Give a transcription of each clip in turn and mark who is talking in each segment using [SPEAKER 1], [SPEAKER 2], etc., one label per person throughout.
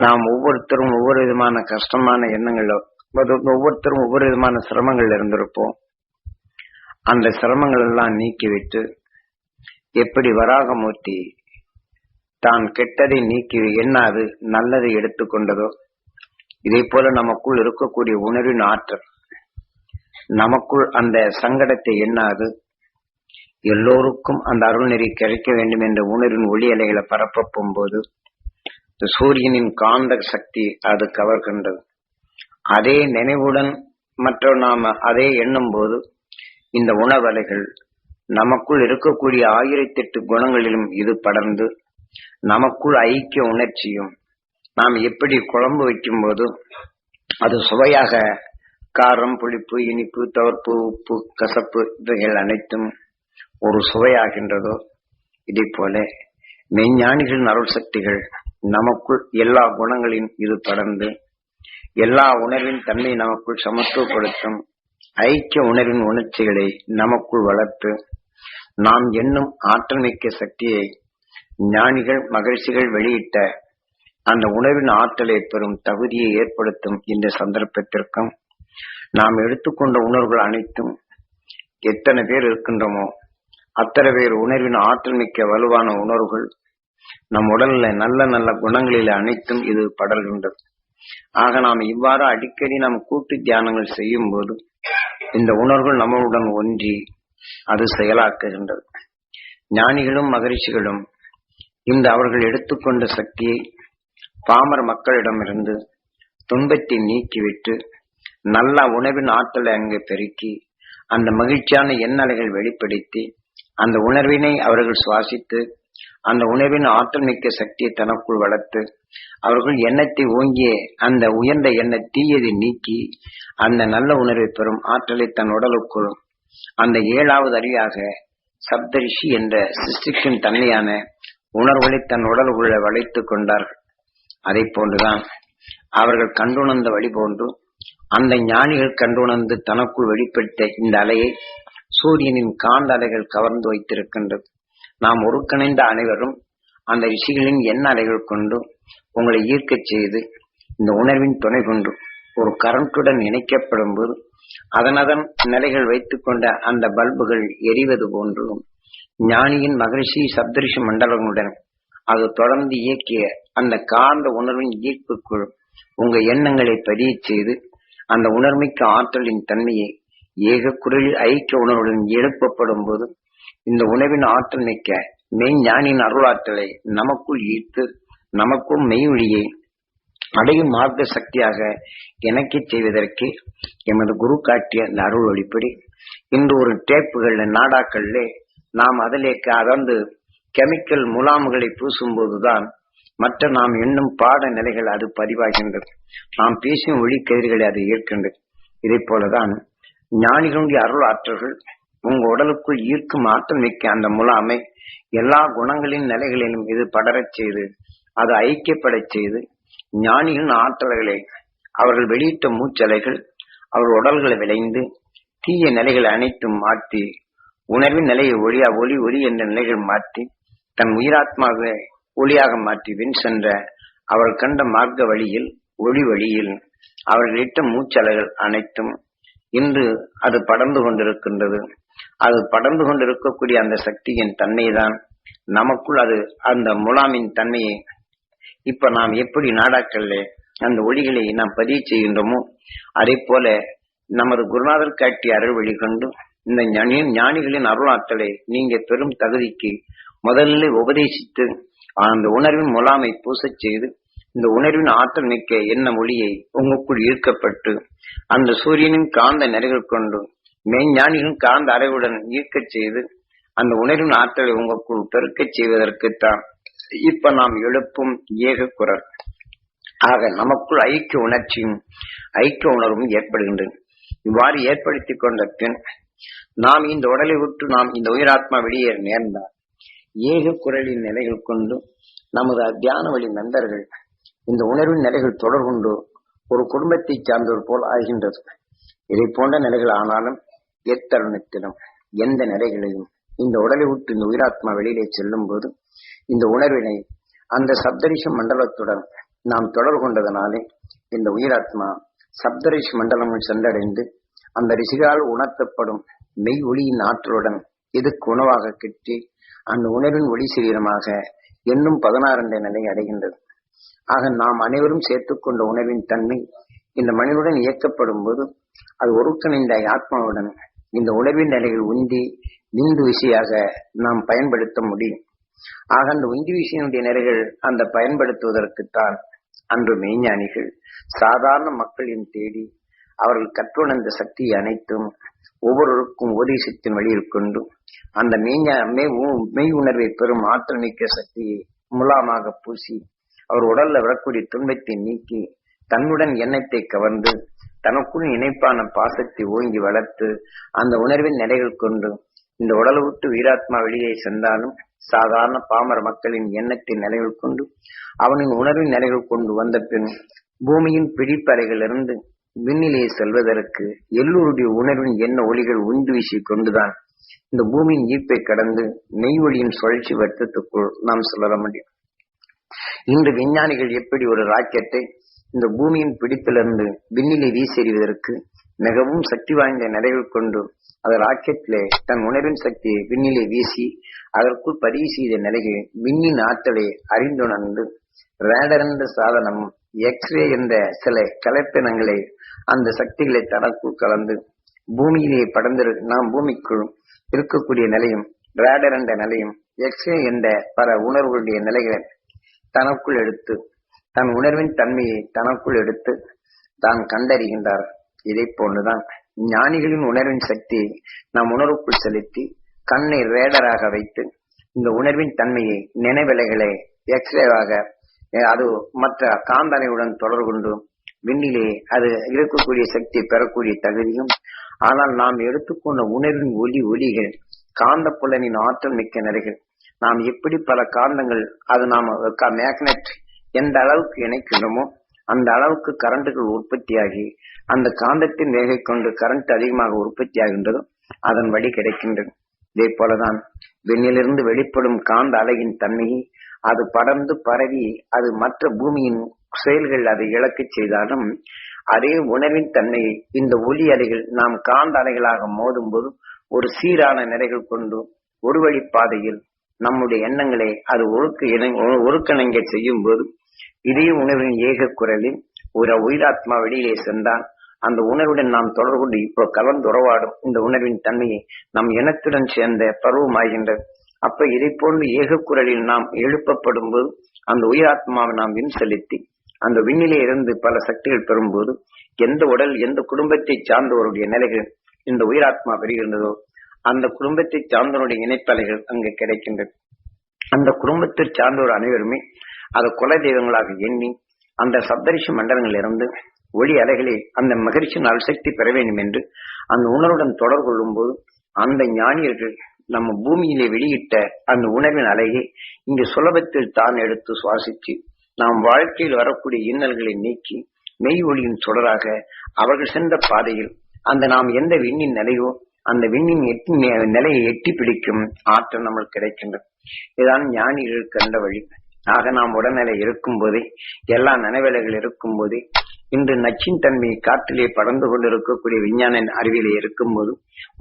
[SPEAKER 1] நாம் ஒவ்வொருத்தரும் ஒவ்வொரு விதமான கஷ்டமான எண்ணங்களோ ஒவ்வொருத்தரும் ஒவ்வொரு விதமான சிரமங்கள் இருந்திருப்போம். அந்த சிரமங்கள் எல்லாம் நீக்கிவிட்டு எப்படி வராகமூர்த்தி தான் கெட்டதை நீக்கி எண்ணாது நல்லதை எடுத்துக்கொண்டதோ இதே போல நமக்குள் இருக்கக்கூடிய உணர்வின் ஆற்றல் நமக்குள் அந்த சங்கடத்தை எண்ணாது எல்லோருக்கும் அந்த அருள்நெறி கிடைக்க வேண்டும் என்ற உணர்வின் ஒளி அலைகளை பரப்ப போது சூரியனின் காந்த சக்தி அது கவர்கின்றது அதே நினைவுடன் மற்ற நாம அதே எண்ணும் போது இந்த உணவலைகள் நமக்குள் இருக்கக்கூடிய ஆயிரத்தி எட்டு குணங்களிலும் இது படர்ந்து நமக்குள் ஐக்கிய உணர்ச்சியும் நாம் எப்படி குழம்பு வைக்கும் போது அது சுவையாக காரம் புளிப்பு இனிப்பு தவர்ப்பு உப்பு கசப்பு இவைகள் அனைத்தும் ஒரு சுவையாகின்றதோ? இதே போல மெய்ஞானிகளின் அருள் சக்திகள் நமக்குள் எல்லா குணங்களின் இது தொடர்ந்து எல்லா உணர்வின் தன்மை நமக்குள் சமத்துவப்படுத்தும் ஐக்கிய உணர்வின் உணர்ச்சிகளை நமக்குள் வளர்த்து நாம் என்னும் ஆற்றல் மிக்க சக்தியை ஞானிகள் மகிழ்ச்சிகள் வெளியிட்ட அந்த உணர்வின் ஆற்றலை பெறும் தகுதியை ஏற்படுத்தும் இந்த சந்தர்ப்பத்திற்கும் நாம் எடுத்துக்கொண்ட உணர்வுகள் அனைத்தும் எத்தனை பேர் இருக்கின்றோமோ அத்தனை பேர் உணர்வின் ஆற்றல் மிக்க வலுவான உணர்வுகள் நம் உடல்ல நல்ல நல்ல குணங்களில் அனைத்தும் இது படர்கின்றது. ஆக நாம் இவ்வாறு அடிக்கடி நாம் கூட்டு தியானங்கள் செய்யும் போது இந்த உணர்வுகள் நம்மளுடன் ஒன்றி அது செயலாக்குகின்றது. ஞானிகளும் மகரிஷிகளும் இந்த அவர்கள் எடுத்துக்கொண்ட சக்தியை பாமர மக்களிடமிருந்து துன்பத்தை நீக்கிவிட்டு நல்ல உணவின் ஆற்றலை அங்கே பெருக்கி அந்த மகிழ்ச்சியான எண்ணலைகள் வெளிப்படுத்தி அந்த உணர்வினை அவர்கள் சுவாசித்து அந்த உணர்வின் ஆற்றல் மிக்க சக்தியை தனக்குள் வளர்த்து அவர்கள் எண்ணத்தை ஓங்கிய அந்த உயர்ந்த எண்ண தீயதை நீக்கி அந்த நல்ல உணர்வை பெறும் ஆற்றலை தன் உடலுக்குள் அந்த ஏழாவது அறியாக சப்தரிஷி என்ற சிஸ்டிக்ஷன் தன்மையான உணர்வுகளை தன் உடலுக்குள்ள வளைத்துக் கொண்டார்கள். அதை போன்றுதான் அவர்கள் கண்டுணர்ந்த வழி போன்று அந்த ஞானிகள் கண்டுணர்ந்து தனக்குள் வெளிப்பட்ட இந்த அலையை சூரியனின் காந்த அலைகள் கவர்ந்து வைத்திருக்கின்றது. நாம் ஒருங்கிணைந்த அனைவரும் அந்த ரிஷிகளின் எண்ண அலைகள் கொண்டு உங்களை ஈர்க்கச் செய்து இந்த உணர்வின் துணை கொண்டு ஒரு கரண்ட்டுடன் இணைக்கப்படும் போது அதனதன் நிலைகள் வைத்துக் கொண்ட அந்த பல்புகள் எரிவது போன்றும் ஞானியின் மகரிஷி சப்தரிஷி மண்டலங்களுடன் அது தொடர்ந்து இயக்கிய அந்த காந்த உணர்வின் ஈர்ப்புக்குள் உங்க எண்ணங்களை பதிய செய்து அந்த உணர்மிக்க ஆற்றலின் தன்மையை ஏக குரலில் ஐக்கிய உணர்வுடன் எழுப்பப்படும் போது இந்த உணவின் ஆற்றல் மிக்க மெய்ஞானின் அருளாற்றலை நமக்குள் ஈர்த்து நமக்கும் மெய்வழியை அடையும் மார்க்க சக்தியாக இணைக்க செய்வதற்கு எமது குரு காட்டிய அந்த அருள் ஒளிப்படி இன்று ஒரு டேப்புகள்ல நாடாக்கள்ல நாம் அதிலே அதந்து கெமிக்கல் முலாம்களை பூசும் போதுதான் மற்ற நாம் எண்ணும் பாட நிலைகள் அது பதிவாகின்றது. நாம் பேசும் ஒளி கதிர்களை அது ஏற்கின்றது. இதை போலதான் ஞானிகளுடைய அருள் ஆற்றல்கள் உங்க உடலுக்குள் ஈர்க்கும் ஆற்றல் மிக்க அந்த முலாமை எல்லா குணங்களின் நிலைகளிலும் இது படரச் செய்து அது ஐக்கியப்படச் செய்து ஞானிகளின் ஆற்றல்களை அவர்கள் வெளியிட்ட மூச்சலைகள் அவர் உடல்களை விளைந்து தீய நிலைகளை அனைத்தும் மாற்றி உணர்வின் நிலையை ஒளியா ஒளி ஒளி என்ற நிலைகள் மாற்றி தன் உயிராத்மாவை ஒளியாக மாற்றி வின் சென்ற அவள் கண்ட மார்க்க வழியில் ஒளி வழியில் அவர்களிட்ட மூச்சலைகள் அனைத்தும் இன்று அது படர்ந்து கொண்டிருக்கின்றது. அது படர்ந்து கொண்டு இருக்கக்கூடிய அந்த சக்தியின் தன்மை தான் நமக்குள் அது அந்த முலாமின் தன்மையை இப்ப நாம் எப்படி நாடாக்கல்ல அந்த ஒளிகளை நாம் பதிவு செய்கின்றோமோ அதே போல நமது குருநாதர் காட்டிய அருள் வழி கொண்டு இந்த ஞானிகளின் அருளாற்றலை நீங்க பெரும் தகுதிக்கு முதல்ல உபதேசித்து அந்த உணர்வின் முலாமை பூசச் செய்து இந்த உணர்வின் ஆற்றல் மிக்க என்ன மொழியை உங்களுக்குள் ஈர்க்கப்பட்டு அந்த சூரியனின் காந்த நிறைகள் கொண்டு மெய்ஞானிகளின் காந்த அறிவுடன் ஈர்க்கச் செய்து அந்த உணர்வின் ஆற்றலை உங்களுக்குள் பெருக்கச் செய்வதற்குத்தான் இப்ப நாம் எழுப்பும் ஏக குரல். ஆக நமக்குள் ஐக்கிய உணர்ச்சியும் ஐக்கிய உணர்வும் ஏற்படுகின்றன. இவ்வாறு ஏற்படுத்திக் கொண்ட பின் நாம் இந்த உடலை விட்டு நாம் இந்த உயிராத்மா வெளியேற நேர்ந்தால் ஏக குரலின் நிலைகள் கொண்டு நமது தியான வழி நண்பர்கள் இந்த உணர்வின் நிலைகள் தொடர்கொண்டு ஒரு குடும்பத்தை சார்ந்தவர் போல் ஆகின்றது. இதை போன்ற நிலைகள் ஆனாலும் எத்தருணத்திலும் எந்த நிலைகளையும் இந்த உடலை விட்டு இந்த உயிராத்மா வெளியிலே செல்லும் போது இந்த உணர்வினை அந்த சப்தரிஷ மண்டலத்துடன் நாம் தொடர்பு கொண்டதனாலே இந்த உயிராத்மா சப்தரிஷி மண்டலங்கள் சென்றடைந்து அந்த ரிஷிகால் உணர்த்தப்படும் மெய் ஒளியின் ஆற்றலுடன் இதுக்கு உணவாக கிட்டி அந்த உணர்வின் ஒளி சரீரமாக என்னும் பதினாறு நிலை அடைகின்றது. ஆக நாம் அனைவரும் சேர்த்துக்கொண்ட உணவின் தன்மை இந்த மனிதனுடன் இயக்கப்படும் போது அது ஒருங்கிணைந்த ஆத்மாவுடன் இந்த உணர்வின் நிலைகள் உந்தி நீந்து விசையாக நாம் பயன்படுத்த முடியும். ஆக அந்த உந்தி விசையினுடைய நிலைகள் அந்த பயன்படுத்துவதற்குத்தான் அன்று மெய்ஞானிகள் சாதாரண மக்களின் தேடி அவர்கள் கற்றுணர்ந்த சக்தியை அனைத்தும் ஒவ்வொருவருக்கும் உபதேசத்தின் வழியில் கொண்டு அந்த மெய்ஞா மெய் உ- மெய் உணர்வை பெறும் ஆற்றல் மிக்க சக்தியை முலாமாக பூசி அவர் உடல்ல வரக்கூடிய துன்பத்தை நீக்கி தன்னுடன் எண்ணத்தை கவர்ந்து தனக்குள் இணைப்பான பாசத்தை ஓங்கி வளர்த்து அந்த உணர்வின் நிலைகள் கொண்டு இந்த உடலை விட்டு வீராத்மா வெளியே சென்றாலும் சாதாரண பாமர மக்களின் எண்ணத்தை நிலைகள் கொண்டு அவனின் உணர்வின் நிலைகள் கொண்டு வந்த பின் பூமியின் பிடிப்பறைகளிலிருந்து விண்ணிலே செல்வதற்கு எல்லோருடைய உணர்வின் எண்ண ஒளிகள் உந்து வீசி கொண்டுதான் இந்த பூமியின் ஈர்ப்பை கடந்து நெய் ஒளியின் சுழற்சி வட்டத்துக்குள் நாம் செல்ல முடியும் இன்று விஞ்ஞானிகள் எப்படி ஒரு ராக்கெட்டை இந்த பூமியின் பிடிப்பிலிருந்து விண்ணிலை வீசெறிவதற்கு மிகவும் சக்தி வாய்ந்த நிலைகள் கொண்டு அது ராக்கெட்டிலே தன் உணர்வின் சக்தியை விண்ணிலை வீசி அதற்குள் பதிவு செய்த நிலையில் விண்ணின் ஆற்றலை அறிந்துணர்ந்து ரேடர் என்ற சாதனமும் எக்ஸ்ரே என்ற சில கலப்பினங்களை அந்த சக்திகளை தனக்குள் கலந்து பூமியிலே படர்ந்து நாம் பூமிக்குள் இருக்கக்கூடிய நிலையும் ரேடர் என்ற நிலையும் எக்ஸ்ரே என்ற பல உணர்வுகளுடைய நிலைகளை தனக்குள் எடுத்து தன் உணர்வின் தன்மையை தனக்குள் எடுத்து தான் கண்டறிகின்றார். இதை போன்றுதான் ஞானிகளின் உணர்வின் சக்தியை நாம் உணர்வுக்குள் செலுத்தி கண்ணை ரேடராக வைத்து இந்த உணர்வின் தன்மையை நினைவிலைகளை எக்ஸ்ரேவாக அது மற்ற காந்தனையுடன் தொடர்பு கொண்டு விண்ணிலே அது இருக்கக்கூடிய சக்தி பெறக்கூடிய தகுதியும் ஆனால் நாம் எடுத்துக்கொண்ட உணர்வின் ஒலி ஒலிகள் காந்த புலனின் ஆற்றல் மிக்க நிலைகள் நாம் எப்படி பல காந்தங்கள் அது நாம் மேக்னெட் எந்த அளவுக்கு இணைக்கணுமோ அந்த அளவுக்கு கரண்ட்டுகள் உற்பத்தியாகி அந்த காந்தத்தின் வேகை கொண்டு கரண்ட் அதிகமாக உற்பத்தி ஆகின்றதோ அதன் வழி கிடைக்கின்றது. இதே போலதான் விண்ணிலிருந்து வெளிப்படும் காந்த அலையின் தன்மையை அது படர்ந்து பரவி அது மற்ற பூமியின் செயல்கள் அதை இழக்கச் செய்தாலும் அதே உணர்வின் தன்மையை இந்த ஒலி அலைகள் நாம் காந்த அலைகளாக மோதும்போது ஒரு சீரான நிலைகள் கொண்டு ஒரு வழி பாதையில் நம்முடைய எண்ணங்களை அது ஒழுக்க இணை- ஒ- செய்யும் போது இதே உணர்வின் ஏக குரலில் ஒரு உயிராத்மா வெளியிலே சென்றான். அந்த உணர்வுடன் நாம் தொடர்பு கொண்டு இப்போ கலந்துறவாடும் இந்த உணர்வின் தன்மையை நம் இனத்துடன் சேர்ந்த பருவமாகின்றது. அப்ப இதை போன்று ஏக குரலில் நாம் எழுப்பப்படும் போது அந்த உயிராத்மாவை நாம் விண் செலுத்தி அந்த விண்ணிலே இருந்து பல சக்திகள் பெறும்போது எந்த உடல் எந்த குடும்பத்தை சார்ந்தவருடைய நிலைகள் இந்த உயிராத்மா பெறுகின்றதோ அந்த குடும்பத்தை சார்ந்தவருடைய இணைப்பலைகள் அங்கு கிடைக்கின்றது அந்த குடும்பத்தை சார்ந்தோர் அனைவருமே அதை குல தெய்வங்களாக எண்ணி அந்த சப்தரிஷி மண்டலங்களிலிருந்து ஒளி அலைகளை அந்த மகிழ்ச்சியின் அல்சக்தி பெற வேண்டும் என்று அந்த உணர்வுடன் தொடர் கொள்ளும் போது அந்த ஞானியர்கள் நம்ம பூமியிலே வெளியிட்ட அந்த உணர்வின் அலையை இங்கு சுலபத்தில் தான் எடுத்து சுவாசித்து நாம் வாழ்க்கையில் வரக்கூடிய இன்னல்களை நீக்கி மெய் ஒளியின் தொடராக அவர்கள் சென்ற பாதையில் அந்த நாம் எந்த விண்ணின் நிலையோ அந்த விண்ணின் எட்டி நிலையை எட்டி பிடிக்கும் ஆற்றல் நம்மளுக்கு கிடைக்கின்றது. இதுதான் ஞானிகள் கண்ட வழி. ஆக நாம் உடல்நிலை இருக்கும் போதே எல்லா நினைவலைகள் இருக்கும் போதே இன்று நச்சின் தன்மை காற்றிலே பறந்து கொண்டிருக்கக்கூடிய விஞ்ஞான அறிவியலை இருக்கும்போது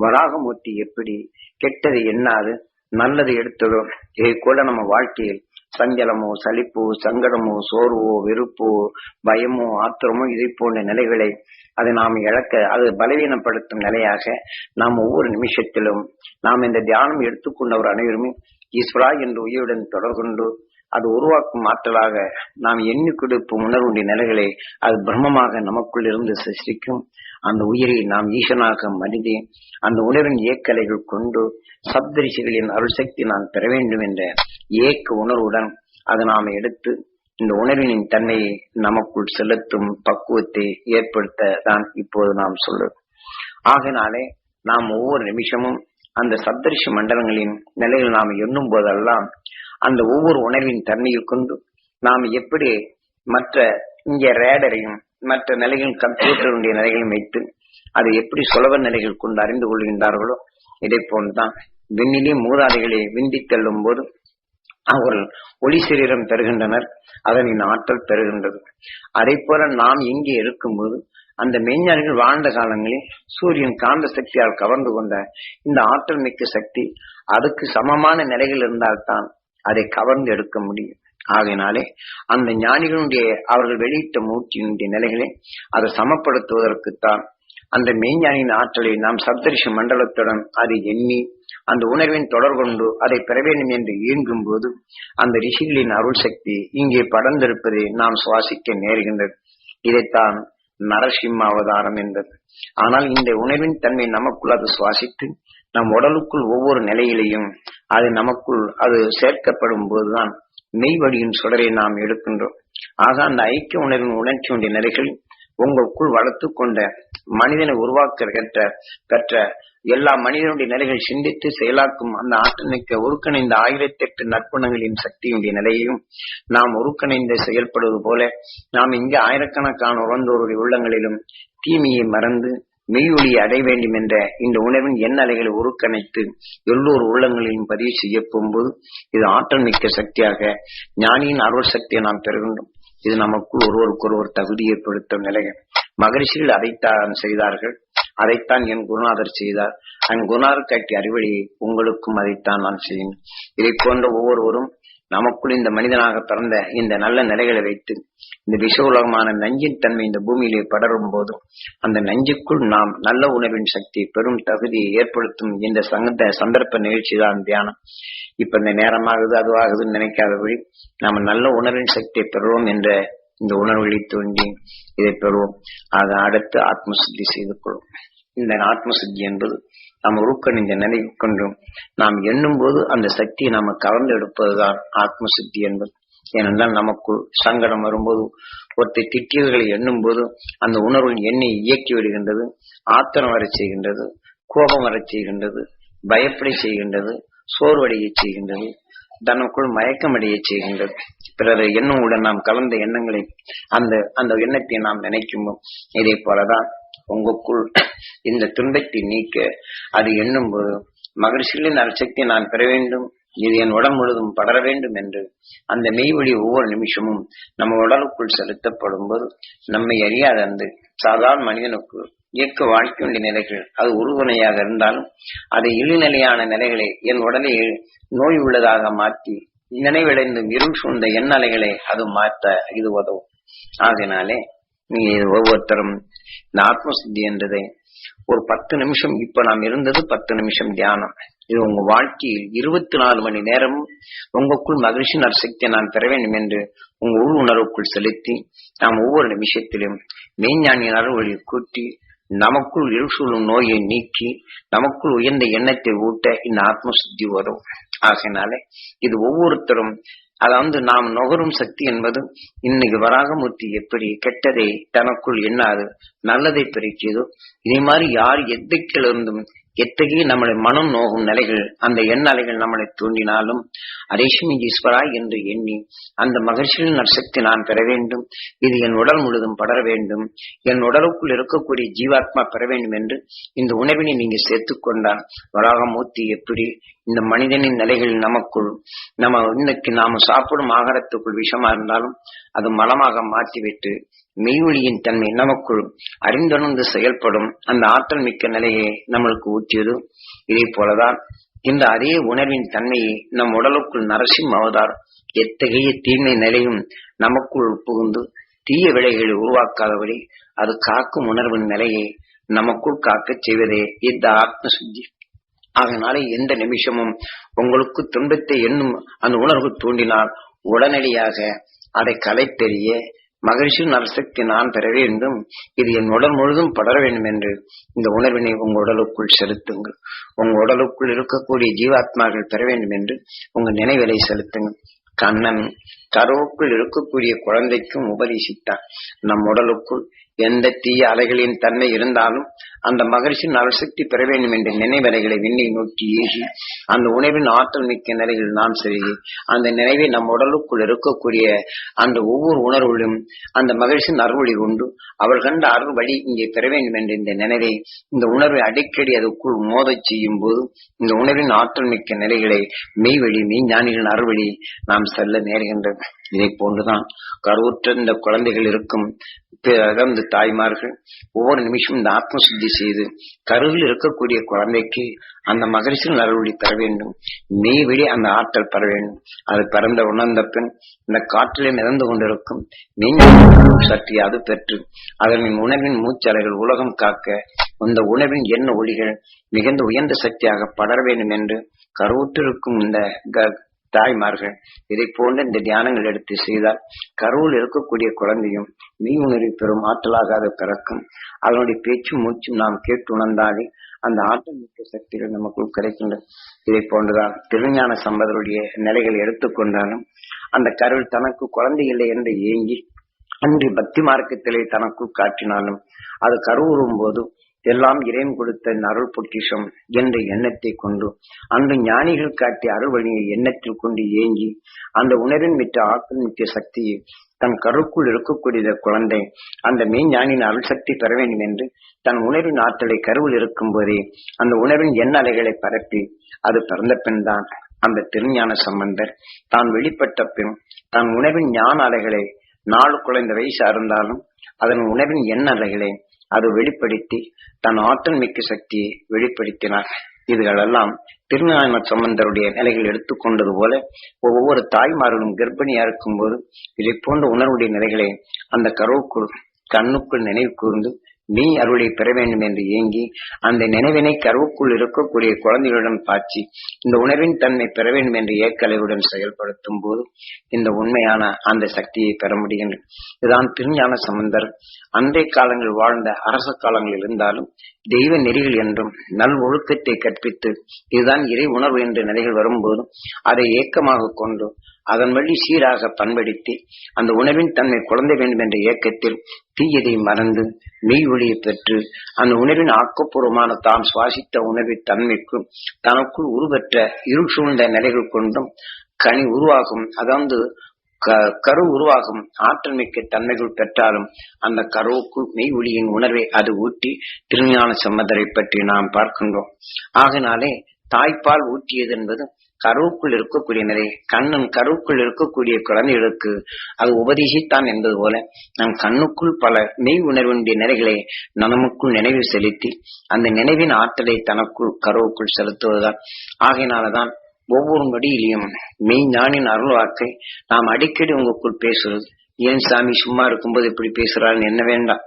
[SPEAKER 1] வராகமூர்த்தி எப்படி கெட்டது எண்ணாது நல்லது எடுத்ததோ இதை கூட நம்ம வாழ்க்கையில் சஞ்சலமோ சலிப்போ சங்கடமோ சோர்வோ வெறுப்போ பயமோ ஆத்திரமோ இதை போன்ற நிலைகளை அதை நாம் இழக்க அது பலவீனப்படுத்தும் நிலையாக நாம் ஒவ்வொரு நிமிஷத்திலும் நாம் இந்த தியானம் எடுத்துக்கொண்டவர் அனைவருமே ஈஸ்வரா என்று உயிருடன் தொடர்கொண்டு அது உருவாக்கும் ஆற்றலாக நாம் எண்ணி கொடுக்கும் உணர்வுடைய நிலைகளை அது பிரம்மமாக நமக்குள் இருந்து சிருஷ்டிக்கும். அந்த உயிரை நாம் ஈசனாக மனிதே அந்த உணர்வின் ஏக்கலைகள் கொண்டு சப்தரிசிகளின் அருள் சக்தி நான் பெற வேண்டும் என்ற ஏக்க உணர்வுடன் அதை நாம் எடுத்து இந்த உணர்வினின் தன்மையை நமக்குள் செலுத்தும் பக்குவத்தை ஏற்படுத்த தான் இப்போது நாம் சொல்லுவோம் ஆகினாலே நாம் ஒவ்வொரு நிமிஷமும் அந்த சப்தரிஷி மண்டலங்களின் நிலையில் நாம் எண்ணும் போதெல்லாம் அந்த ஒவ்வொரு உணர்வின் தன்மையை கொண்டு நாம் எப்படி மற்ற இங்க ரேடரையும் மற்ற நிலைகள் கம்ப்யூட்டருடைய நிலைகளையும் வைத்து அதை எப்படி சுலப நிலைகள் கொண்டு அறிந்து கொள்கின்றார்களோ இதை போன்றுதான் விண்ணிலே மூதாதைகளை விந்தி தள்ளும் போது அவர்கள் ஒளி சரீரம் பெறுகின்றனர் அதனின் ஆற்றல் பெறுகின்றது அதே போல நாம் இங்கே இருக்கும்போது அந்த மெய்ஞானிகள் வாழ்ந்த காலங்களில் சூரியன் காந்த சக்தியால் கவர்ந்து கொண்ட இந்த ஆற்றல் மிக்க சக்தி அதுக்கு சமமான நிலைகள் இருந்தால்தான் அதை கவர்ந்து எடுக்க முடியும். ஆகையினாலே அந்த ஞானிகளுடைய அவர்கள் வெளியிட்ட மூர்த்தியினுடைய நிலைகளை அதை சமப்படுத்துவதற்குத்தான் அந்த மெய்ஞானியின் ஆற்றலை நாம் சப்தரிஷி மண்டலத்துடன் அதை எண்ணி அந்த உணர்வின் தொடர் கொண்டு அதை பெற வேண்டும் என்று இயங்கும் போது அந்த ரிஷிகளின் அருள் சக்தி இங்கே படர்ந்திருப்பதை நாம் சுவாசிக்க நேருகின்றது. இதைத்தான் நரசிம்ம அவதாரம் என்பது. ஆனால் இந்த உணர்வின் தன்மை நமக்குள் அது சுவாசித்து நம் உடலுக்குள் ஒவ்வொரு நிலையிலையும் அது நமக்குள் அது சேர்க்கப்படும் போதுதான் மெய்வழியின் சுடரை நாம் எடுக்கின்றோம். ஆக அந்த ஐக்கிய உணர்வின் உணர்ச்சியுடைய நிலைகள் உங்களுக்குள் வளர்த்து கொண்ட மனிதனை உருவாக்க பெற்ற எல்லா மனிதனுடைய நிலைகள் சிந்தித்து செயலாக்கும் அந்த ஆற்றமிக்க ஒருங்கிணைந்த ஆயிரத்தி எட்டு நற்புணங்களின் சக்தியுடைய நிலையையும் நாம் ஒருங்கிணைந்து செயல்படுவது போல நாம் இங்கே ஆயிரக்கணக்கான உறந்தோருடைய உள்ளங்களிலும் தீமையை மறந்து மெய்யொலியை அடைய வேண்டும் என்ற இந்த உணர்வின் எண்ண அலைகளை உருக்கணைத்து எல்லோர் உள்ளங்களிலும் பதிவு செய்ய போகும்போது இது ஆற்றல் மிக்க சக்தியாக ஞானியின் அருள் சக்தியை நாம் பெறுகின்றோம் இது நமக்குள் ஒருவருக்கொருவர் தகுதி ஏற்படுத்தும் நிலைகள் மகரிஷிகள் அதைத்தான் செய்தார்கள். அதைத்தான் என் குருநாதர் செய்தார். என் குருநாதர் காட்டிய அறிவழியை உங்களுக்கும் அதைத்தான் நான் செய்யும் இதை போன்ற ஒவ்வொருவரும் நமக்குள் இந்த மனிதனாக பிறந்த இந்த நல்ல நிலைகளை வைத்து இந்த விஷ உலகமான நஞ்சின் தன்மை இந்த பூமியிலே படரும் போதும் அந்த நஞ்சுக்குள் நாம் நல்ல உணர்வின் சக்தி பெரும் தகுதியை ஏற்படுத்தும் இந்த சங்க சந்தர்ப்ப நிகழ்ச்சி தான் தியானம். இப்ப இந்த நேரமாகுது அதுவாகுதுன்னு நினைக்காதபடி நாம நல்ல உணர்வின் சக்தியை பெறுவோம் என்ற இந்த உணர்வுகளை தோன்றி இதை பெறுவோம். அதை அடுத்து ஆத்மசுத்தி செய்து கொள்வோம். இந்த ஆத்ம சுத்தி என்பது நாம் உருக்கன் இந்த நினைவு கொண்டும் நாம் எண்ணும் போது அந்த சக்தியை நாம கவர்ந்து எடுப்பதுதான் ஆத்ம சுத்தி என்பது. ஏனென்றால் நமக்குள் சங்கடம் வரும்போது ஒருத்தர் திட்டியவர்களை எண்ணும் போது அந்த உணர்வின் எண்ணெய் இயக்கி விடுகின்றது ஆத்திரம் வரச் செய்கின்றது கோபம் வரச் செய்கின்றது பயப்படை செய்கின்றது சோர்வடைய செய்கின்றது தனக்குள் மயக்கமடைய செய்கின்றது. பிறர் எண்ணங்களுடன் நாம் கலந்த எண்ணங்களை அந்த அந்த எண்ணத்தை நாம் நினைக்கும் இதே போலதான் உங்களுக்குள் இந்த துன்பத்தை நீக்க அது எண்ணும்போது மகிழ்ச்சிகளின் அரிசக்தியை நான் பெற வேண்டும். இது என் உடம்பு முழுதும் படர வேண்டும் என்று அந்த மெய்வழி ஒவ்வொரு நிமிஷமும் நம்ம உடலுக்குள் செலுத்தப்படும் போது நம்மை அறியாத அந்த சாதாரண மனிதனுக்கு இயக்க வாழ்க்கையுடைய நிலைகள் அது உறுதுணையாக இருந்தாலும் அதை இழிநிலையான நிலைகளை என் உடலை நோய் உள்ளதாக மாற்றி நினைவிடைந்து இருள் சூழ்ந்த எண்ணலைகளை அது மாற்ற இது உதவும். ஆகினாலே ஒவ்வொருத்தரும் இந்த ஆத்மசித்தி என்றது ஒரு பத்து நிமிஷம் இப்ப நாம் இருந்தது பத்து நிமிஷம் தியானம். இது உங்க வாழ்க்கையில் இருபத்தி நாலு மணி நேரம் உங்களுக்குள் மகிழ்ச்சி நற்சக்தியை நான் பெற வேண்டும் என்று உங்க உள் உணர்வுக்குள் செலுத்தி நாம் ஒவ்வொரு நிமிஷத்திலும் மெய்ஞானியின் அருள்வழி கூட்டி நமக்குள் இருசூழும் நோயை நீக்கி நமக்குள் உயர்ந்த எண்ணத்தை ஊட்ட இந்த ஆத்ம சுத்தி வரும். ஆகையினாலே இது ஒவ்வொருத்தரும் அதாவது நாம் நுகரும் சக்தி என்பது இன்னைக்கு வராகமூர்த்தி எப்படி கெட்டதை தனக்குள் எண்ணாது நல்லதை பெருக்கியதோ இதே மாதிரி யார் எத்தைக்கிலிருந்தும் எத்தகைய நம்மளை மனம் நோகும் நிலைகள் அந்த எண் அலைகள் நம்மளை தூண்டினாலும் அரேஷ்மி ஈஸ்வரா என்று எண்ணி அந்த மகிழ்ச்சியின் நற்சக்தி நான் பெற வேண்டும் இது என் உடல் முழுதும் படர வேண்டும் என் உடலுக்குள் இருக்கக்கூடிய ஜீவாத்மா பெற வேண்டும் என்று இந்த உணவினை நீங்க சேர்த்து கொண்டால் வராகமூர்த்தி எப்படி இந்த மனிதனின் நிலைகள் நமக்குள் நம்ம இன்னைக்கு நாம சாப்பிடும் ஆகாரத்துக்குள் விஷமா இருந்தாலும் அது மலமாக மாற்றிவிட்டு மெய்வொழியின் தன்மை நமக்குள் அறிந்துணர்ந்து செயல்படும் அந்த ஆற்றல் மிக்க நிலையை நம்மளுக்கு ஊற்றியது இதே போலதான் இந்த அதே உணர்வின் தன்மையை நம் உடலுக்குள் நரசிம் அவதார் எத்தகைய தீமை நிலையும் நமக்குள் புகுந்து தீய விளைகளை உருவாக்காதபடி அது காக்கும் உணர்வின் நிலையை நமக்குள் காக்கச் செய்வதே இந்த ஆத்ம சுத்தி. அதனால எந்த நிமிஷமும் உங்களுக்கு துன்பத்தை எண்ணும் அந்த உணர்வு தூண்டினால் உடனடியாக அதை கலைத்தெறிய மகிழ்ச்சி நரசக்தி நான் பெற வேண்டும் இது என் உடல் முழுதும் படர வேண்டும் என்று இந்த உணர்வினை உங்க உடலுக்குள் செலுத்துங்கள். உங்க உடலுக்குள் இருக்கக்கூடிய ஜீவாத்மாக்கள் பெற வேண்டும் என்று உங்க நினைவிலை செலுத்துங்கள். கண்ணன் கருவுக்குள் இருக்கக்கூடிய குழந்தைக்கும் உபதேசித்தான் நம் உடலுக்குள் எந்த தீய அலைகளின் தன்மை இருந்தாலும் அந்த மகரிஷின் அருள்சக்தி பெற வேண்டும் என்ற நினைவலைகளை விண்ணை நோக்கி ஏகி அந்த உணவின் ஆற்றல் மிக்க நிலையில் நாம் சரி அந்த நினைவை நம் உடலுக்குள் இருக்கக்கூடிய அந்த ஒவ்வொரு உணர்வுகளும் அந்த மகிழ்ச்சியின் அருள்வழி உண்டு அவள் கண்ட அருள் வழி இங்கே பெற வேண்டும் என்ற இந்த நினைவை இந்த உணர்வை அடிக்கடி அதுக்குள் மோதச் செய்யும் போது இந்த உணர்வின் ஆற்றல் மிக்க நிலைகளை மெய்வழி மெய்ஞானிகளின் அருள்வழி நாம் செல்ல நேருகின்றது. இதை போன்றுதான் கருவுற்ற இந்த குழந்தைகள் இருக்கும் பிறந்த தாய்மார்கள் ஒவ்வொரு நிமிஷம் இந்த ஆத்மசுத்தி செய்து கருவில் இருக்கக்கூடிய குழந்தைக்கு அந்த மகரிஷின் அருள்வழி தர வேண்டும். மெய்வழி அந்த ஆற்றல் பெற வேண்டும். அது பிறந்த உணர்ந்த பின் இந்த காற்றிலே மிதந்து கொண்டிருக்கும் மெய்ஞான சக்தி அது பெற்று அதனின் உணவின் மூச்சலைகள் உலகம் காக்க அந்த உணவின் எண்ண ஒளிகள் மிகுந்த உயர்ந்த சக்தியாக படர வேண்டும் என்று கருவுற்றிருக்கும் இந்த தாய்மார்கள் இதை போன்ற இந்த தியானங்கள் எடுத்து செய்தால் கருவில் இருக்கக்கூடிய குழந்தையும் மீன் பெறும் ஆற்றலாக அது பிறக்கும். அதனுடைய பேச்சும் மூச்சும் நாம் கேட்டு உணர்ந்தாலே அந்த ஆற்றல் மிக்க சக்திகள் நமக்குள் கிடைக்கின்றது இதை போன்றுதான் திருஞான சம்பதருடைய நிலைகளை எடுத்துக்கொண்டாலும் அந்த கருவில் தனக்கு குழந்தை இல்லை என்று ஏங்கி அன்று பக்தி மார்க்கத்திலே தனக்குள் காட்டினாலும் அது கருவுறும் போது எல்லாம் இறைவன் கொடுத்த அருள் பொக்கிஷம் என்ற எண்ணத்தை கொண்டு அந்த ஞானிகள் காட்டிய அருள் வழியை எண்ணத்தில் கொண்டு ஏங்கி அந்த உணர்வின் மிக்க ஆற்றல் மிக்க சக்தியை தன் கருக்குள் இருக்கக்கூடிய குழந்தை அந்த மெய்ஞானின் அருள் சக்தி பெற வேண்டும் என்று தன் உணர்வின் ஆற்றலை கருவில் இருக்கும் போதே அந்த உணர்வின் எண்ண அலைகளை பரப்பி அது பிறந்த பின் தான் அந்த திருஞான சம்பந்தர் தான் வெளிப்பட்ட பின் தன் உணவின் ஞான அலைகளை நாலு குழந்தை வயசு இருந்தாலும் அதன் உணவின் எண்ண அலைகளை அது வெளிப்படுத்தி தன் ஆற்றல் மிக்க சக்தியை வெளிப்படுத்தினார். இதுகளெல்லாம் திருநாயன சம்பந்தருடைய நிலைகள் எடுத்துக்கொண்டது போல ஒவ்வொரு தாய்மார்களும் கர்ப்பிணியா இருக்கும் போது இதை போன்ற உணர்வுடைய நிலைகளை அந்த கருவுக்குள் கண்ணுக்குள் நினைவு கூர்ந்து நீ அருளை பெற வேண்டும் என்று ஏங்கி அந்த நினைவினை கருவுக்குள் இருக்கக்கூடிய குழந்தைகளிடம் பாய்ச்சி இந்த உணர்வின் தன்மை பெற வேண்டும் என்று ஏக்கலையுடன் செயல்படுத்தும் போது இந்த உண்மையான அந்த சக்தியை பெற முடிகின்றது இதுதான் திருஞான சம்பந்தர். அன்றைய காலங்களில் வாழ்ந்த அரச காலங்களில் இருந்தாலும் தெய்வ நெறிகள் என்றும் நல் ஒழுக்கத்தை கற்பித்து இதுதான் இறை உணர்வு என்ற நிலைகள் வரும்போதும் அதை ஏக்கமாக கொண்டு அதன் வழி சீராக பண்படுத்தி அந்த உணவின் தன்மை குழந்தை வேண்டும் என்ற இயக்கத்தில் தீயதை மறந்து மெய் ஒளியை பெற்று அந்த உணவின் ஆக்கப்பூர்வமான தாம் சுவாசித்த உணவின் தன்மைக்கும் தனக்குள் உருவற்ற இருள் சூழ்ந்த நிலைகள் கொண்டும் கனி உருவாகும் அதாவது க- கரு உருவாகும் ஆற்றல் மிக்க தன்மைகள் பெற்றாலும் அந்த கருவுக்குள் மெய் ஒளியின் உணர்வை அது ஊட்டி திருஞான சம்மதரை பற்றி நாம் பார்க்கின்றோம். ஆகினாலே தாய்ப்பால் ஊட்டியது என்பது கருவுக்குள் இருக்கக்கூடிய நிலை கண்ணன் கருவுக்குள் இருக்கக்கூடிய குழந்தைகளுக்கு அது உபதேசித்தான் என்பது போல நம் கண்ணுக்குள் பல மெய் உணர்வினுடைய நிலைகளை நமக்குள் நினைவு செலுத்தி அந்த நினைவின் ஆற்றலை தனக்குள் கருவுக்குள் செலுத்துவதுதான். ஆகையினாலதான் ஒவ்வொரு மடியிலையும் மெய் ஞானின் அருள் வாக்கை நாம் அடிக்கடி உங்களுக்குள் பேசுவது. ஏன் சாமி சும்மா இருக்கும்போது இப்படி பேசுறாருன்னு என்ன வேண்டாம்.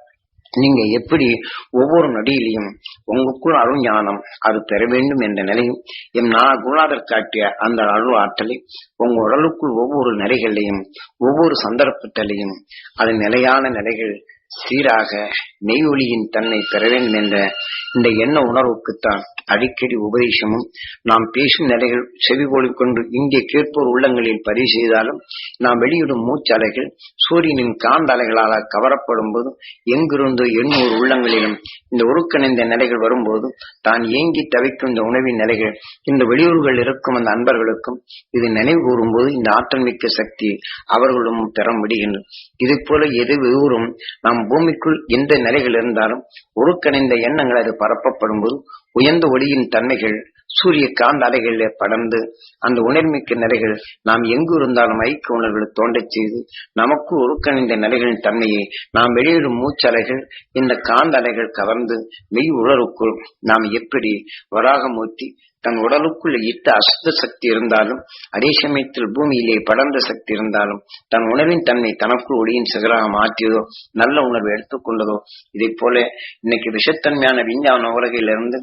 [SPEAKER 1] நீங்க எப்படி ஒவ்வொரு நொடியிலையும் உங்களுக்குள் அருள் ஞானம் அது பெற வேண்டும் என்ற நிலையும் எம் நான் குருநாதர் காட்டிய அந்த அருள் ஆற்றலை உங்க உடலுக்குள் ஒவ்வொரு நிலைகளையும் ஒவ்வொரு சந்தர்ப்பத்திலையும் அது நிலையான நிலைகள் சீராக மெய் ஒளியின் தன்னை பெற வேண்டும் என்ற இந்த எண்ண உணர்வுக்குத்தான் அடிக்கடி உபதேசமும் நாம் பேசும் நிலைகள் செவிகோலிக் கொண்டு இங்கே கேட்போர் உள்ளங்களில் பதிவு செய்தாலும் நாம் வெளியிடும் மூச்சலைகள் சூரியனின் காந்த அலைகளால் கவரப்படும் போது எங்கிருந்து எண்ணூறு உள்ளங்களிலும் இந்த உருக்கணிந்த நிலைகள் வரும்போது தான் ஏங்கி தவிக்கும் இந்த உணவின் நிலைகள் இந்த வெளியூர்கள் இருக்கும் அந்த அன்பர்களுக்கும் இது நினைவு கூறும்போது இந்த ஆற்றல் மிக்க சக்தி அவர்களும் பெற முடிகின்றது. இது போல எது ஊரும் நாம் பூமிக்குள் எந்த நிலைகள் இருந்தாலும் உருக்கணிந்த எண்ணங்கள் அது பரப்பப்படும் போது உயர்ந்த ஒளியின் தன்மைகள் சூரிய காந்த அலைகளில் படர்ந்து அந்த உணர்மிக்க நிலைகள் நாம் எங்கு இருந்தாலும் ஐக்கிய உணர்வுகளை தோண்டச் செய்து நமக்கு உருக்கணிந்த நிலைகளின் தன்மையை நாம் வெளியிடும் மூச்சலைகள் இந்த காந்த அலைகள் கவர்ந்து மெய் உணர்வுக்குள் நாம் எப்படி வராகமூர்த்தி தன் உடலுக்குள் இட்ட அசுத்த சக்தி இருந்தாலும் அதே சமயத்தில் பூமியிலே படர்ந்த சக்தி இருந்தாலும் தன் உணர்வின் தன்னை தனக்குள் ஒளியின் சிகராக மாற்றியதோ நல்ல உணர்வு எடுத்துக்கொண்டதோ இதை போல இன்னைக்கு விஷத்தன்மையான விஞ்ஞான உலகிலிருந்து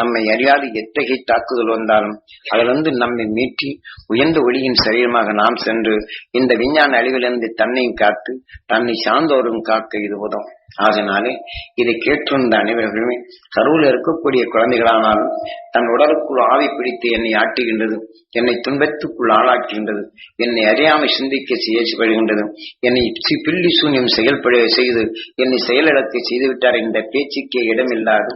[SPEAKER 1] நம்மை அறியாது எத்தகைய தாக்குதல் வந்தாலும் அதிலிருந்து நம்மை மீட்டி உயர்ந்த ஒளியின் சரீரமாக நாம் சென்று இந்த விஞ்ஞான அழிவிலிருந்து தன்னையும் காத்து தன்னை சார்ந்தோரும் காக்க இது உதவும். ஆகினாலே இதை கேட்டிருந்த அனைவர்களுமே கருவில் இருக்கக்கூடிய குழந்தைகளானாலும் தன் உடலுக்குள் ஆவி பிடித்து என்னை ஆட்டுகின்றது என்னை துன்பத்துக்குள் ஆளாக்குகின்றது என்னை அறியாமை சிந்திக்க செய்யப்படுகின்றது என்னை பில்லி சூன்யம் செயல்பட செய்து என்னை செயலிழக்க செய்துவிட்டார் இந்த பேச்சுக்கே இடமில்லாது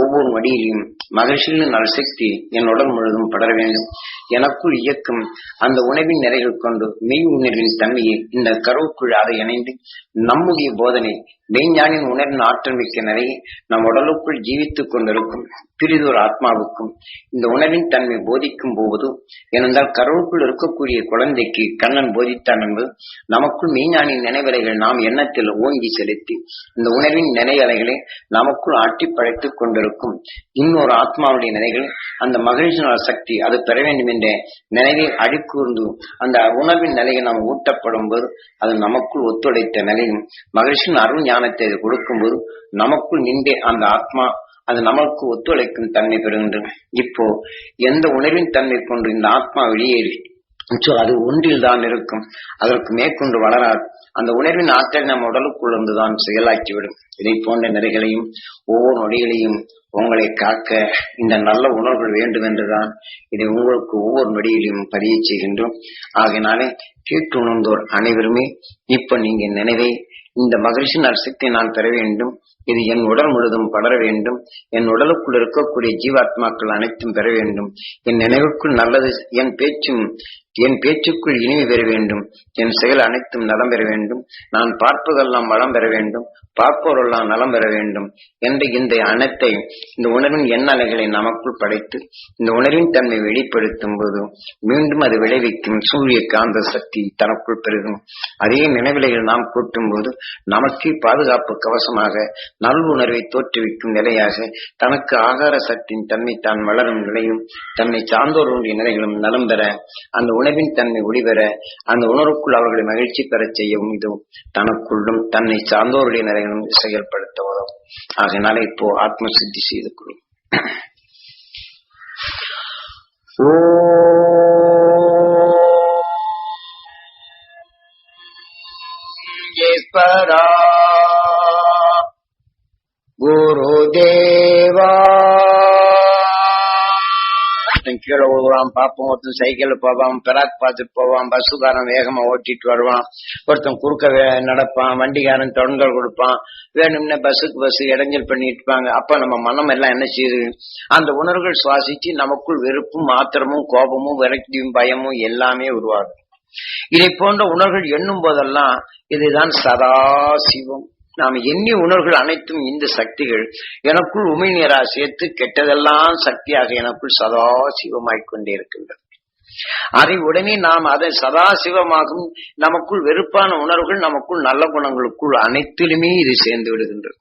[SPEAKER 1] ஒவ்வொரு மடியிலும் மகிழ்ச்சியின் நல்சக்தி என் உடல் முழுவதும் படர வேண்டும். எனக்குள் இயக்கும் அந்த உணவின் நிறைகள் கொண்டு மெய் உணர்வின் தன்மையை இந்த கருவுக்குள் அதை இணைந்து நம்முடைய போதனை மெய்ஞானின் உணர்வின் ஆற்றல் மிக்க நிறையை நம் உடலுக்குள் ஜீவித்துக் கொண்டிருக்கும் பிரிதொரு ஆத்மாவுக்கும் இந்த உணர்வின் தன்மை போதிக்கும் போது ஏனென்றால் கருவுக்குள் இருக்கக்கூடிய குழந்தைக்கு கண்ணன் போதித்தான் என்பது நமக்குள் மெய்ஞானின் நினைவலைகள் நாம் எண்ணத்தில் ஓங்கி செலுத்தி இந்த உணர்வின் நினைவலைகளை நமக்குள் ஆட்டி படைத்துக் கொண்டிருக்கும் இன்னொரு ஆத்மாவுடைய நிலைகள் அந்த மகிழ்ச்சியான சக்தி அது பெற வேண்டும் என்ற நினைவை அடிக்கூர்ந்து அந்த உணர்வின் நிலையை நாம் ஊட்டப்படும் போது அது நமக்குள் ஒத்துழைத்த நிலையும் மகிழ்ச்சியின் அருள் ஞானத்தை அது கொடுக்கும்போது நமக்குள் நின்றே அந்த ஆத்மா அது நமக்கு ஒத்துழைக்கும் தன்மை பெறுகின்றது. இப்போ எந்த உணர்வின் தன்மை கொண்டு இந்த ஆத்மா வெளியேறி அது ஒன்றில் தான் இருக்கும் அதற்கு மேற்கொண்டு வளராது. அந்த உணர்வின் ஆற்றல் நம் உடலுக்குள் இருந்துதான் செயலாக்கிவிடும். இதை போன்ற நிறைகளையும் ஒவ்வொரு நொடிகளையும் உங்களை காக்க இந்த நல்ல உணர்வுகள் வேண்டும் என்றுதான் இதை உங்களுக்கு ஒவ்வொரு நொடியிலும் பதிய செய்கின்றோம். ஆகையினாலே கேட்டு உணர்ந்தோர் அனைவருமே இப்ப நீங்க நினைவை இந்த மகிழ்ச்சி நரசக்தியை நான் பெற வேண்டும். இது என் உடல் முழுதும் படர வேண்டும். என் உடலுக்குள் இருக்கக்கூடிய ஜீவாத்மாக்கள் அனைத்தும் பெற வேண்டும். என் நினைவுக்குள் நல்லது என் பேச்சும் என் பேச்சுக்குள் இனிமை பெற வேண்டும் என் செயல் அனைத்தும் நலம் பெற வேண்டும் நான் பார்ப்பதெல்லாம் வளம் பெற வேண்டும் பார்ப்போரெல்லாம் நலம் பெற வேண்டும் என்ற இந்த அனைத்தை இந்த உணர்வின் எண்ணலைகளை நமக்குள் படைத்து இந்த உணர்வின் தன்மை வெளிப்படுத்தும் போது மீண்டும் அது விளைவிக்கும் சூரிய காந்த சக்தி தனக்குள் பெருகும். அதே நினைவிலைகள் நாம் கூட்டும் போது நமக்கு பாதுகாப்பு கவசமாக நல்வுணர்வை தோற்றுவிக்கும் நிலையாக தனக்கு ஆகார சக்தியின் தன்மை தான் வளரும் நிலையும் தன்னை சார்ந்தோருடைய நிலைகளும் நலம் பெற அந்த உணவின் தன்மை ஒளிபெற அந்த உணர்வுக்குள் அவர்களை மகிழ்ச்சி பெறச் செய்யவும் இது தனக்குள்ளும் தன்னை சார்ந்தோருடைய நிலைகளும் செயல்படுத்த உதவும். ஆகையினால இப்போ ஆத்ம சித்தி செய்து கொள்ளும் குருதேவா ஒருத்தன் கீழே விழுவான் பார்ப்போம் ஒருத்தன் சைக்கிள் போவான் பிராக் பார்த்துட்டு போவான் பஸ்ஸுக்காரன் வேகமா ஓட்டிட்டு வருவான் ஒருத்தன் குறுக்க நடப்பான் வண்டிக்காரன் தொடங்கல் கொடுப்பான் வேணும்னா பஸ்ஸுக்கு பஸ் இடைஞ்சல் பண்ணிட்டு இருப்பாங்க அப்ப நம்ம மனம் எல்லாம் என்ன செய்யுது? அந்த உணர்வுகள் சுவாசிச்சு நமக்குள் வெறுப்பும் ஆத்திரமும் கோபமும் விரக்தியும் பயமும் எல்லாமே உருவாகும். இதை போன்ற உணர்வுகள் எண்ணும் போதெல்லாம் இதுதான் சதா சிவம் நாம் எண்ணிய உணர்வுகள் அனைத்தும் இந்த சக்திகள். எனக்குள் உமை சேர்த்து கெட்டதெல்லாம் சக்தியாக எனக்குள் சதா சிவமாய்க் கொண்டே இருக்கின்றது அதை உடனே நாம் அதை சதாசிவமாகும் நமக்குள் வெறுப்பான உணர்வுகள் நமக்குள் நல்ல குணங்களுக்குள் அனைத்திலுமே இது சேர்ந்து விடுகின்றது.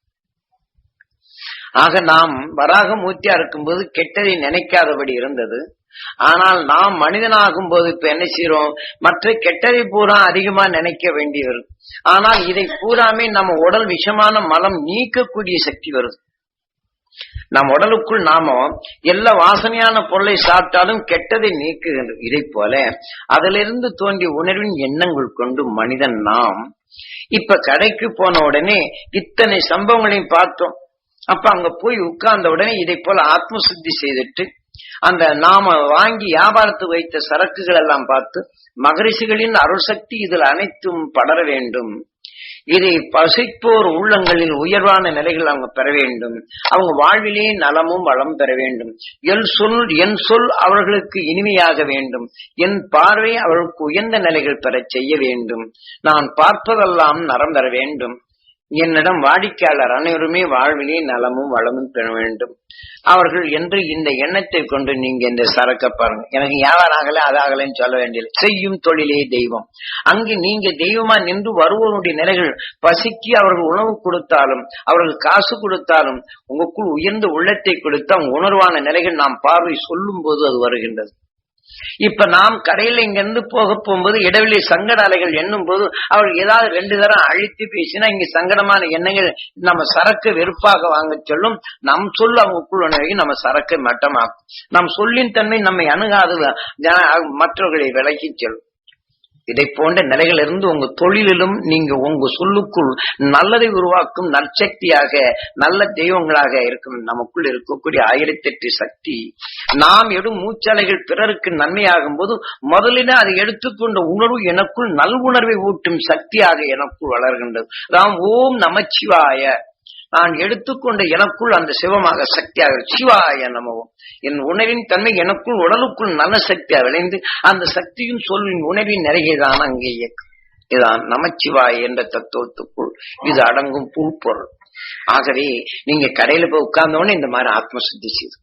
[SPEAKER 1] ஆக நாம் வராக மூர்த்தியா இருக்கும்போது கெட்டதை நினைக்காதபடி இருந்தது. ஆனால் நாம் மனிதனாகும் போது இப்ப என்ன செய்யறோம் மற்ற கெட்டதை பூரா அதிகமா நினைக்க வேண்டி வரும் ஆனால் இதை பூராமே நம்ம உடல் விஷமான மலம் நீக்கக்கூடிய சக்தி வருது. நம் உடலுக்குள் நாம எல்லா வாசனையான பொருளை சாப்பிட்டாலும் கெட்டதை நீக்குகின்றது இதை போல அதிலிருந்து தோன்றிய உணர்வின் எண்ணங்கள் கொண்டு மனிதன் நாம் இப்ப கடைக்கு போன உடனே இத்தனை சம்பவங்களையும் பார்த்தோம். அப்ப அங்க போய் உட்கார்ந்த உடனே இதை போல ஆத்ம சுத்தி செய்துட்டு அந்த நாம வாங்கி வியாபாரத்து வைத்த சரக்குகள் எல்லாம் பார்த்து மகரிஷிகளின் அருள் சக்தி இதில் அனைத்தும் படர வேண்டும். இதை பசிப்போர் உள்ளங்களில் உயர்வான நிலைகள் அவங்க பெற வேண்டும். அவங்க வாழ்விலே நலமும் வளம் பெற வேண்டும். என் சொல் என் சொல் அவர்களுக்கு இனிமையாக வேண்டும். என் பார்வை அவர்களுக்கு உயர்ந்த நிலைகள் பெறச் செய்ய வேண்டும். நான் பார்ப்பதெல்லாம் நரம் பெற வேண்டும். என்னிடம் வாடிக்கையாளர் அனைவருமே வாழ்விலே நலமும் வளமும் பெற வேண்டும். அவர்கள் என்று இந்த எண்ணத்தை கொண்டு நீங்க இந்த சரக்க பாருங்க. எனக்கு வியாபாரம் ஆகல அதாகலன்னு சொல்ல வேண்டியது செய்யும் தொழிலே தெய்வம். அங்கு நீங்க தெய்வமா நின்று வருவோருடைய நிலைகள் பசிக்கு அவர்கள் உணவு கொடுத்தாலும் அவர்கள் காசு கொடுத்தாலும் உங்களுக்குள் உயர்ந்த உள்ளத்தை கொடுத்து அவங்க உணர்வான நிலைகள் நாம் பார்வை சொல்லும் போது அது வருகின்றது. இப்ப நாம் கடையில இங்கிருந்து போக போகும்போது இடைவெளி சங்கட அலைகள் எண்ணும் போது அவர்கள் ஏதாவது ரெண்டு தரம் அழித்து பேசினா இங்க சங்கடமான எண்ணங்கள் நம்ம சரக்கு வெறுப்பாக வாங்க சொல்லும். நம் சொல் அவங்க உணர்வை நம்ம சரக்கு மட்டமாக்கும் நம் சொல்லின் தன்மை நம்மை அணுகாது ஜன- மற்றவர்களை விலகி செல்லும். இதை போன்ற நிலைகளிலிருந்து உங்க தொழிலிலும் நீங்க உங்க சொல்லுக்குள் நல்லதை உருவாக்கும் நற்சக்தியாக நல்ல தெய்வங்களாக இருக்கும் நமக்குள் இருக்கக்கூடிய ஆயிரத்தி எட்டு சக்தி. நாம் எடும் மூச்சலைகள் பிறருக்கு நன்மையாகும் போது முதலில் அதை எடுத்துக்கொண்ட உணர்வு எனக்குள் நல்வுணர்வை ஊட்டும் சக்தியாக எனக்குள் வளர்கின்றது. ராம் ஓம் நமச்சிவாய. நான் எடுத்துக்கொண்ட எனக்குள் அந்த சிவமாக சக்தியாக சிவாய நமவும் என் உணவின் தன்மை எனக்குள் உடலுக்குள் நல்ல சக்தியாக விளைந்து அந்த சக்தியும் சொல்லின் உணவின் நிறையதான் அங்கே இயக்கம் இதுதான் நமச்சிவாய் என்ற தத்துவத்துக்குள் இது அடங்கும் புல்பொருள். ஆகவே நீங்க கடையில போய் உட்கார்ந்தோடனே இந்த மாதிரி ஆத்ம சுத்தி செய்து.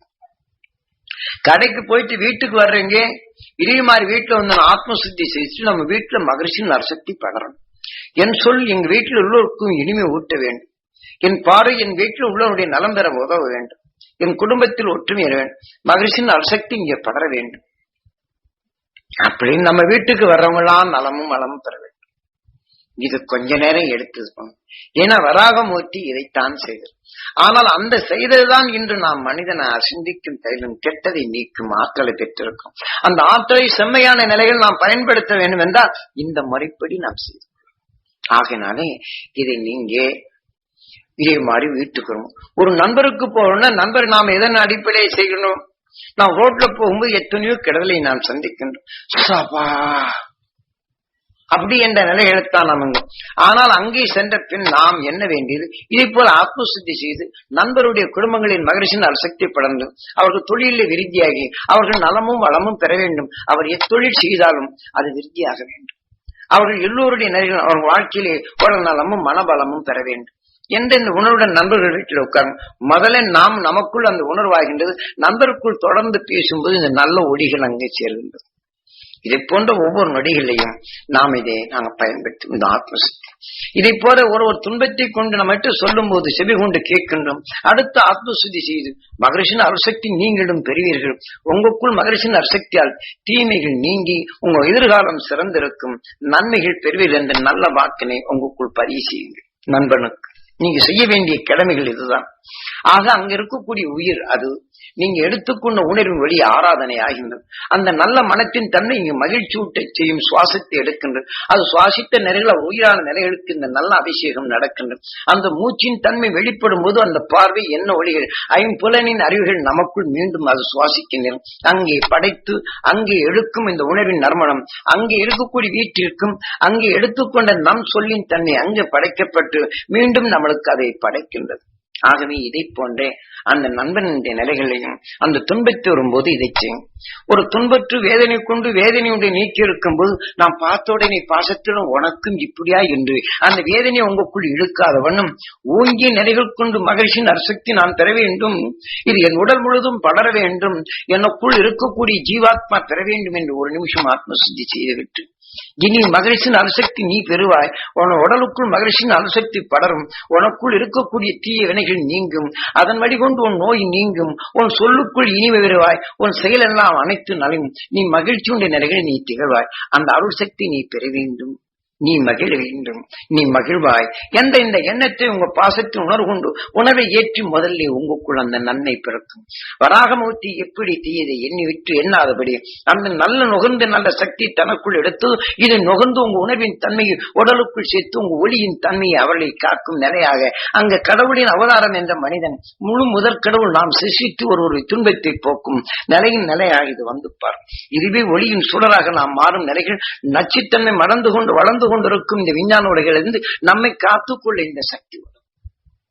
[SPEAKER 1] கடைக்கு போயிட்டு வீட்டுக்கு வர்றீங்க இதே மாதிரி வீட்டுல வந்து ஆத்ம சுத்தி செய்து நம்ம வீட்டுல மகிழ்ச்சி நரசக்தி பகரணும் என் சொல் எங்க வீட்டுல உள்ளோருக்கும் இனிமை ஊட்ட வேண்டும். என் பார்வை என் வீட்டில் உள்ளவருடைய நலம் பெற உதவ வேண்டும். என் குடும்பத்தில் ஒற்றுமை வேண்டும். மகிழ்ச்சியின் அசக்தி இங்கே படர வேண்டும். அப்படின்னு நம்ம வீட்டுக்கு வர்றவங்களாம் நலமும் வளமும் பெற வேண்டும். இது கொஞ்ச நேரம் எடுத்து ஏன்னா வராகமூர்த்தி இதைத்தான் செய்தது ஆனால் அந்த செய்ததுதான் இன்று நாம் மனிதனை அசிந்திக்கும் தைலும் கெட்டதை நீக்கும் ஆற்றலை பெற்றிருக்கும். அந்த ஆற்றலை செம்மையான நிலையில் நாம் பயன்படுத்த வேண்டும் என்றால் இந்த முறைப்படி நாம் செய்தோம் ஆகினாலே இதை நீங்க இதே மாதிரி வீட்டுக்கு வரும் ஒரு நண்பருக்கு போகணும்னா நண்பர் நாம் எதன் அடிப்படையை செய்யணும்? நாம் ரோட்ல போகும்போது எத்தனையோ கெடுதலை நாம் சந்திக்கின்றோம். அப்படி என்ற நிலைகளைத்தான் நமங்க ஆனால் அங்கே சென்ற பின் நாம் என்ன வேண்டியது? இதை போல ஆத்மசுத்தி செய்து நண்பருடைய குடும்பங்களின் மகிழ்ச்சியின் சக்தி படர்ந்து அவர்கள் தொழிலில் விருத்தியாகி அவர்கள் நலமும் வளமும் பெற வேண்டும். அவர் எத்தொழில் செய்தாலும் அது விருத்தியாக வேண்டும். அவர்கள் எல்லோருடைய நிலைகள் அவர்கள் வாழ்க்கையிலே உடல் நலமும் மனபலமும் பெற வேண்டும். எந்தெந்த இந்த உணர்வுடன் நண்பர்கள் வீட்டில் உட்காரும். முதல்ல நாம் நமக்குள் அந்த உணர்வாகின்றது. நண்பருக்குள் தொடர்ந்து பேசும்போது இந்த நல்ல ஒடிகள் அங்கே சேர்கின்றது. இதை போன்ற ஒவ்வொரு நொடிகளையும் நாம் இதை நாங்கள் பயன்படுத்தும் இந்த ஆத்மசக்தி. இதை போல ஒரு ஒரு துன்பத்தை கொண்டு நம்ம சொல்லும் போது செவி கொண்டு கேட்கின்றோம். அடுத்த ஆத்மசுதி செய்து மகரிஷின் அருசக்தி நீங்களும் பெறுவீர்கள். உங்களுக்குள் மகரிஷின் அருசக்தியால் தீமைகள் நீங்கி உங்க எதிர்காலம் சிறந்திருக்கும். நன்மைகள் பெறுவீர்கள் என்ற நல்ல வாக்கினை உங்களுக்குள் பதிவு செய்யுங்கள். நண்பனுக்கு. நீங்க செய்ய வேண்டிய கடமைகள் இதுதான். ஆக அங்க இருக்கக்கூடிய உயிர் அது. நீங்க எடுத்துக்கொண்ட உணர்வின் வழி ஆராதனை ஆகின்றது. அந்த நல்ல மனத்தின் தன்மை இங்கு மகிழ்ச்சி செய்யும் சுவாசத்தை எடுக்கின்றது. அது சுவாசித்த நிலைகள் உயிரான நிலைகளுக்கு இந்த நல்ல அபிஷேகம் நடக்கின்றது. அந்த மூச்சின் தன்மை வெளிப்படும் போது அந்த பார்வை என்ன ஒளிகள்? ஐம்புலனின் அறிவுகள் நமக்குள் மீண்டும் அது சுவாசிக்கின்றன அங்கே படைத்து அங்கே எடுக்கும் இந்த உணர்வின் நறுமணம். அங்கே இருக்கக்கூடிய வீட்டிற்கும் அங்கே எடுத்துக்கொண்ட நம் சொல்லின் தன்மை அங்கே படைக்கப்பட்டு மீண்டும் நம்ம நம்மளுக்கு அதை படைக்கின்றது. ஆகவே இதை போன்றே அந்த நண்பனுடைய நிலைகளையும் அந்த துன்பத்தை வரும்போது இதை செய்யும். ஒரு துன்பற்று வேதனை கொண்டு வேதனையுடைய நீக்கி இருக்கும் போது நாம் பார்த்த உடனே பாசத்திலும் உனக்கும் இப்படியா என்று அந்த வேதனையை உங்களுக்குள் இழுக்காத வண்ணம் ஓங்கிய நிலைகள் கொண்டு மகிழ்ச்சியின் அரசக்தி நான் பெற வேண்டும் இது என் உடல் முழுதும் படர வேண்டும் எனக்குள் இருக்கக்கூடிய ஜீவாத்மா பெற வேண்டும் என்று ஒரு நிமிஷம் ஆத்மசித்தி செய்துவிட்டு இனி மகிழ்ச்சியின் அணுசக்தி நீ பெறுவாய். உன் உடலுக்குள் மகிழ்ச்சியின் அணுசக்தி படரும். உனக்குள் இருக்கக்கூடிய தீய வினைகள் நீங்கும். அதன் வழிகொண்டு உன் நோய் நீங்கும். உன் சொல்லுக்குள் இனிமை பெறுவாய். உன் செயலெல்லாம் அனைத்து நலையும். நீ மகிழ்ச்சியுடைய நிலைகளை நீ திகழ்வாய். அந்த அருள் சக்தி நீ பெற வேண்டும். நீ மகிழ வேண்டும் நீ மகிழ்வாய். என்ற இந்த எண்ணத்தை உங்க பாசத்தின் உணர்வு கொண்டு உணவை ஏற்றி முதல்ல உங்களுக்குள் அந்த நன்மை பிறக்கும். வராகமூர்த்தி எப்படி தீயதை எண்ணி விட்டு எண்ணாதபடி அந்த நல்ல நுகர்ந்த நல்ல சக்தி தனக்குள் எடுத்து இதை நுகர்ந்து உங்க உணவின் தன்மையை உடலுக்குள் சேர்த்து உங்க ஒளியின் தன்மையை அவளை காக்கும் நிலையாக அங்க கடவுளின் அவதாரம் என்ற மனிதன் முழு முதற் கடவுள் நாம் சிசித்து ஒரு துன்பத்தை போக்கும் நிலையின் நிலையாக இது வந்துப்பார் இதுவே ஒளியின் சுடராக நாம் மாறும் நிலைகள் நச்சுத்தன்மை மறந்து கொண்டு வளர்ந்து கொண்டிருக்கும் இந்த விஞ்ஞான உலகிலிருந்து நம்மை காத்துக்கொள்ள இந்த சக்தி வரும்.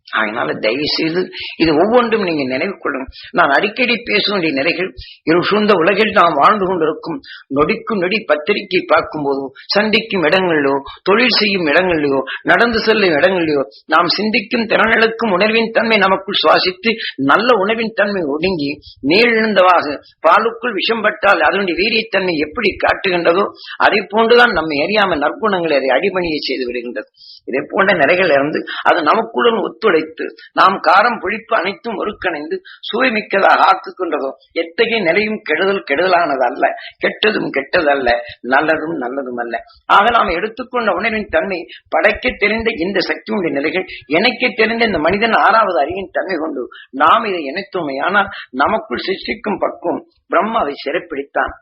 [SPEAKER 1] அதனால தயவு செய்து இது ஒவ்வொன்றும் நீங்க நினைவு கொள்ளும் நான் அடிக்கடி பேச வேண்டிய நிலைகள் இருசூழ்ந்த உலகில் நாம் வாழ்ந்து கொண்டிருக்கும் நொடிக்கும் நொடி பத்திரிகை பார்க்கும்போதோ சந்திக்கும் இடங்களிலோ தொழில் செய்யும் இடங்களிலோ நடந்து செல்லும் இடங்களிலோ நாம் சிந்திக்கும் திறனெழுக்கும் உணர்வின் தன்மை நமக்குள் சுவாசித்து நல்ல உணவின் தன்மை ஒடுங்கி மேலெழுந்தவாக பாலுக்குள் விஷம் பட்டால் அதனுடைய வீரியத்தன்மை எப்படி காட்டுகின்றதோ அதை போன்றுதான் நம்மை அறியாமல் நற்குணங்களை அதை அடிபணியை செய்து விடுகின்றது. இதே போன்ற நிலைகள் இருந்து அது நமக்குடன் ஒத்துழைத்து நாம் காரம் புளிப்பு அனைத்தும் ஒருக்கணைந்து சுவை மிக்கதாக ஆக்குகின்றதோ எத்தகைய நிலையும் கெடுதல் கெடுதலானது அல்ல கெட்டதும் கெட்டதல்ல நல்லதும் நல்லதும் அல்ல. ஆக நாம் எடுத்துக்கொண்ட உணர்வின் தன்மை படைக்க தெரிந்த இந்த சக்தியுடைய நிலைகள் இணைக்க தெரிந்த இந்த மனிதன் ஆறாவது அறிவின் தன்மை கொண்டு நாம் இதை இணைத்தோமே. நமக்குள் சிருஷ்டிக்கும் பக்குவம் பிரம்மாவை சிறப்பிடித்தான்.